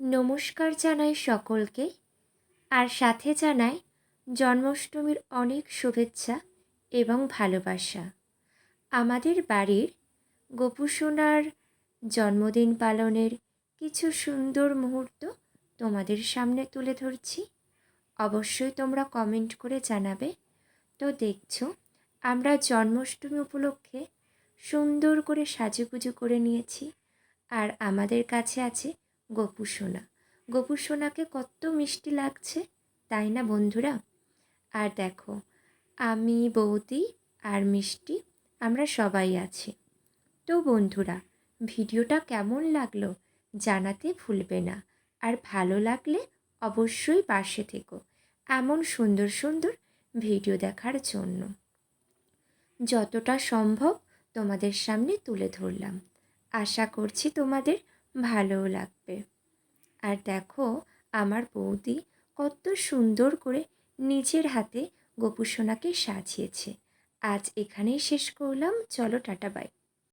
নমস্কার জানাই সকলকে, আর সাথে জানাই জন্মাষ্টমীর অনেক শুভেচ্ছা এবং ভালোবাসা। আমাদের বাড়ির গোপুসোনার জন্মদিন পালনের কিছু সুন্দর মুহূর্ত তোমাদের সামনে তুলে ধরছি। অবশ্যই তোমরা কমেন্ট করে জানাবে। তো দেখছ, আমরা জন্মাষ্টমী উপলক্ষে সুন্দর করে সাজুগুজু করে নিয়েছি, আর আমাদের কাছে আছে গপু সোনা গপু সোনাকে কত মিষ্টি লাগছে, তাই না বন্ধুরা? আর দেখো, আমি বৌদি আর মিষ্টি, আমরা সবাই আছি। তো বন্ধুরা, ভিডিওটা কেমন লাগল জানাতে ভুলবে না। আর ভালো লাগলে অবশ্যই পাশে থেকো এমন সুন্দর সুন্দর ভিডিও দেখার জন্য। যতটা সম্ভব তোমাদের সামনে তুলে ধরলাম। আশা করছি তোমাদের ভালোও লাগবে। আর দেখো, আমার বৌদি কত সুন্দর করে নিজের হাতে গোপুসোনাকে সাজিয়েছে। আজ এখানেই শেষ করলাম। চলো টাটা, বাই।